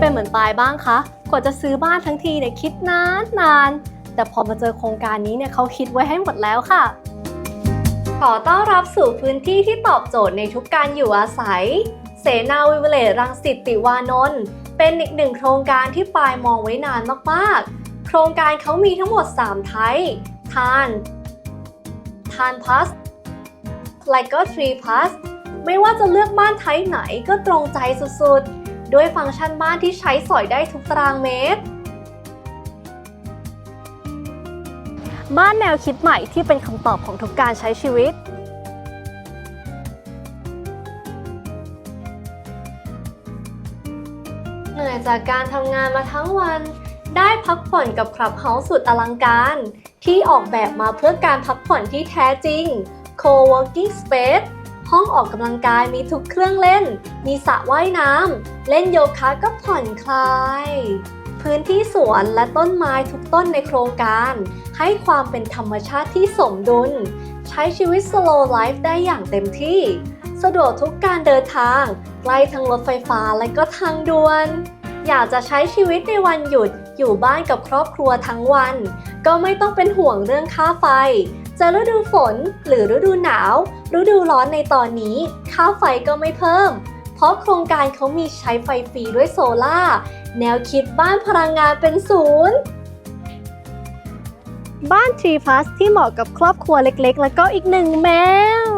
เป็นเหมือนปายบ้างคะกว่าจะซื้อบ้านทั้งทีเนี่ยคิดนานนาน แต่พอมาเจอโครงการนี้เนี่ยเขาคิดไว้ให้หมดแล้วค่ะ ขอต้อนรับสู่พื้นที่ที่ตอบโจทย์ในทุกการอยู่อาศัย เสนาวิเวเลตรังสิตติวานนท์เป็นอีกหนึ่งโครงการที่ปลายมองไว้นานมากๆ โครงการเขามีทั้งหมด 3 ไทยทานทานพัสแลก็ทรีพัสไม่ว่าจะเลือกบ้านไทยไหนก็ตรงใจสุดๆ ด้วยฟังก์ชันบ้านที่ใช้สอยได้ทุกตารางเมตร บ้านแนวคิดใหม่ที่เป็นคำตอบของทุกการใช้ชีวิตเหนื่อยจากการทำงานมาทั้งวัน ได้พักผ่อนกับคลับเฮาส์สุดอลังการ ที่ออกแบบมาเพื่อการพักผ่อนที่แท้จริง Co-working Space ห้องออกกำลังกายมีทุกเครื่องเล่น มีสระว่ายน้ำ เล่นโยคะก็ผ่อนคลาย พื้นที่สวนและต้นไม้ทุกต้นในโครงการ ให้ความเป็นธรรมชาติที่สมดุล ใช้ชีวิต slow life ได้อย่างเต็มที่ สะดวกทุกการเดินทาง ใกล้ทั้งรถไฟฟ้าและก็ทางด่วน อยากจะใช้ชีวิตในวันหยุดอยู่บ้านกับครอบครัวทั้งวัน ก็ไม่ต้องเป็นห่วงเรื่องค่าไฟ จะฤดูฝนหรือฤดูหนาว ฤดูร้อนในตอนนี้ ค่าไฟก็ไม่เพิ่ม เพราะโครงการเขามีใช้ไฟฟรีด้วยโซล่าร์แนวคิดบ้านพลังงานเป็นศูนย์ บ้าน Tree Plus ที่เหมาะกับครอบครัวเล็กๆ แล้วก็อีกหนึ่งแมว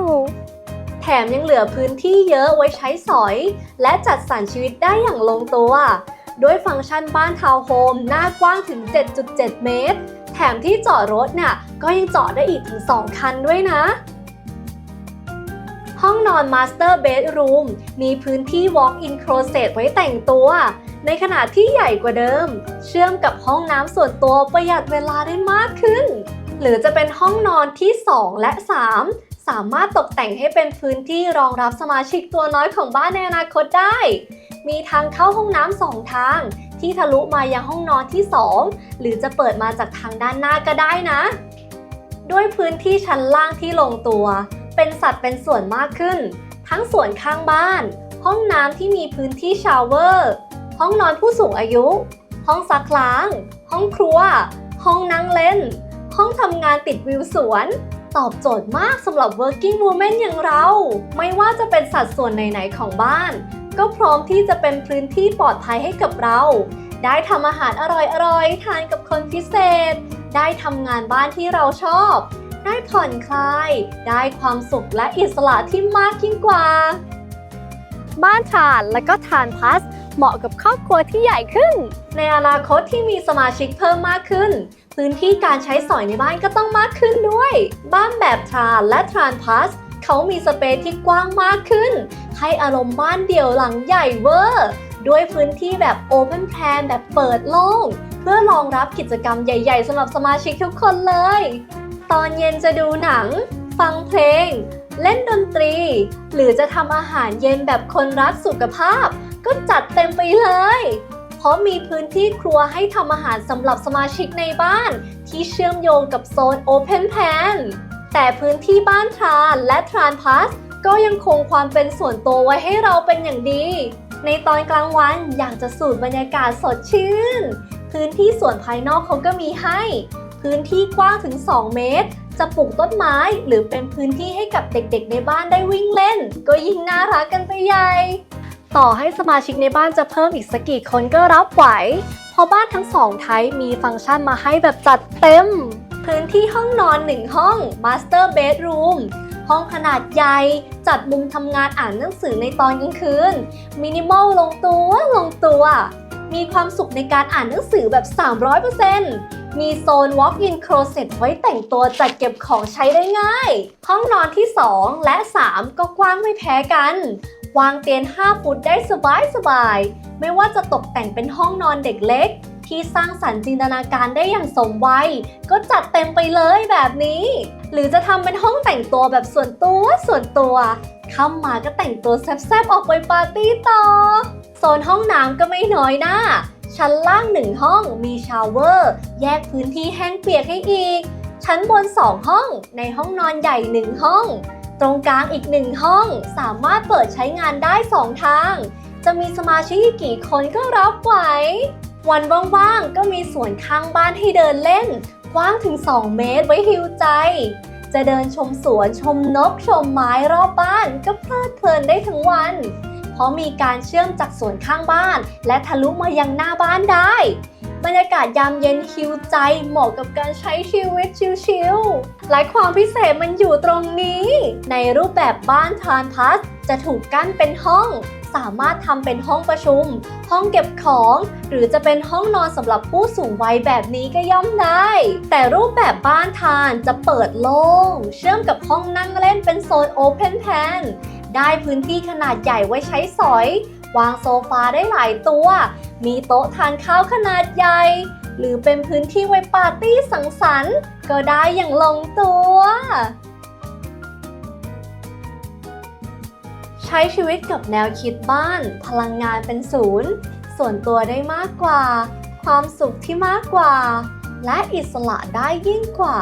แถมยังเหลือพื้นที่เยอะไว้ใช้สอย และจัดสรรชีวิตได้อย่างลงตัว ด้วยฟังก์ชันบ้านทาวน์โฮมหน้ากว้างถึง 7.7 เมตร แถมที่จอดรถเนี่ยก็ยังจอดได้อีกถึง 2 คันด้วยนะ ห้องนอน Master Bedroom มีพื้นที่ Walk-in Closet ไว้แต่งตัว ในขณะที่ใหญ่กว่าเดิม เชื่อมกับห้องน้ำส่วนตัวประหยัดเวลาได้มากขึ้น หรือจะเป็นห้องนอนที่ 2 และ 3สามารถตกแต่งให้เป็นพื้นที่รองรับสมาชิกตัวน้อยของบ้านในอนาคตได้ มีทางเข้าห้องน้ำสองทาง ที่ทะลุมายังห้องนอนที่ 2 หรือจะเปิดมาจากทางด้านหน้าก็ได้นะ ด้วยพื้นที่ชั้นล่างที่ลงตัว เป็นสัดเป็นส่วนมากขึ้น ทั้งส่วนข้างบ้าน ห้องน้ำที่มีพื้นที่ชาวเวอร์ ห้องนอนผู้สูงอายุ ห้องซักล้าง ห้องครัว ห้องนั่งเล่น ห้องทำงานติดวิวสวนตอบโจทย์มากสำหรับ working woman อย่างเรา ไม่ว่าจะเป็นสัดส่วนไหน ๆ ของบ้าน ก็พร้อมที่จะเป็นพื้นที่ปลอดภัยให้กับเรา ได้ทำอาหารอร่อยๆ ทานกับคนพิเศษ ได้ทำงานบ้านที่เราชอบ ได้ผ่อนคลาย ได้ความสุขและอิสระที่มากยิ่งกว่า บ้านทานและก็ทานพัสเหมาะกับครอบครัวที่ใหญ่ขึ้น ในอนาคตที่มีสมาชิกเพิ่มมากขึ้น พื้นที่การใช้สอยในบ้านก็ต้องมากขึ้นด้วย บ้านแบบทรานและทรานพัส เขามีสเปซที่กว้างมากขึ้น ให้อารมณ์บ้านเดี่ยวหลังใหญ่เวอร์ ด้วยพื้นที่แบบโอเพนแพลนแบบเปิดโล่ง เพื่อรองรับกิจกรรมใหญ่ๆสำหรับสมาชิกทุกคนเลย ตอนเย็นจะดูหนัง ฟังเพลง เล่นดนตรี หรือจะทำอาหารเย็นแบบคนรักสุขภาพ ก็จัดเต็มไปเลยเพราะมีพื้นที่ครัวให้ทำอาหารสำหรับสมาชิกในบ้าน ที่เชื่อมโยงกับโซน Open Plan แต่พื้นที่บ้านทรานและทรานพัสก็ยังคงความเป็นส่วนตัวไว้ให้เราเป็นอย่างดี ในตอนกลางวันอยากจะสูดบรรยากาศสดชื่น พื้นที่ส่วนภายนอกเขาก็มีให้ พื้นที่กว้างถึง 2 เมตร จะปลูกต้นไม้หรือเป็นพื้นที่ให้กับเด็กๆ ในบ้านได้วิ่งเล่น ก็ยิ่งน่ารักกันไปใหญ่ ต่อให้สมาชิกในบ้านจะเพิ่มอีกสักกี่คนก็รับไหว เพราะบ้านทั้งสองไทยมีฟังก์ชันมาให้แบบจัดเต็ม พื้นที่ห้องนอน 1 ห้อง Master Bedroom ห้องขนาดใหญ่ จัดมุมทำงานอ่านหนังสือในตอนกลางคืน มินิมอลลงตัวลงตัว มีความสุขในการอ่านหนังสือแบบ 300%มีโซน Walk-in Closet ไว้แต่งตัวจัดเก็บของใช้ได้ง่าย ห้องนอนที่ 2 และ 3 ก็กว้างไม่แพ้กัน วางเตียง 5 ฟุตได้สบายสบาย ไม่ว่าจะตกแต่งเป็นห้องนอนเด็กเล็ก ที่สร้างสรรค์จินตนาการได้อย่างสมวัย ก็จัดเต็มไปเลยแบบนี้ หรือจะทำเป็นห้องแต่งตัวแบบส่วนตัวส่วนตัวเข้ามาก็แต่งตัวแซ่บๆออกไปปาร์ตี้ต่อ โซนห้องน้ำก็ไม่น้อยหน้าชั้นล่างหนึ่งห้องมีชาวเวอร์ แยกพื้นที่แห้งเปียกให้อีก ชั้นบน2ห้องในห้องนอนใหญ่1ห้อง ตรงกลางอีก1ห้อง สามารถเปิดใช้งานได้2ทาง จะมีสมาชิกกี่คนก็รับไหว วันว่างๆ ก็มีสวนข้างบ้านให้เดินเล่น กว้างถึง 2 เมตรไว้ฮิวใจ จะเดินชมสวนชมนกชมไม้รอบบ้าน ก็เพลิดเพลินได้ทั้งวัน เพราะมีการเชื่อมจากสวนข้างบ้าน และทะลุมายังหน้าบ้านได้ บรรยากาศยามเย็นฮิวใจเหมาะกับการใช้ชีวิตชิลๆและความพิเศษมันอยู่ตรงนี้ ในรูปแบบบ้านทานพัสจะถูกกั้นเป็นห้อง สามารถทำเป็นห้องประชุม ห้องเก็บของ หรือจะเป็นห้องนอนสำหรับผู้สูงวัยแบบนี้ก็ย่อมได้ แต่รูปแบบบ้านทานจะเปิดโล่ง เชื่อมกับห้องนั่งเล่นเป็นโซนโอเพนแพนได้พื้นที่ขนาดใหญ่ไว้ใช้สอย วางโซฟาได้หลายตัว มีโต๊ะทานข้าวขนาดใหญ่ หรือเป็นพื้นที่ไว้ปาร์ตี้สังสรรค์ ก็ได้อย่างลงตัว ช้ชีวิตกับแนวคิดบ้าน พลังงานเป็นศูนย์ ส่วนตัวได้มากกว่า ความสุขที่มากกว่า และอิสระได้ยิ่งกว่า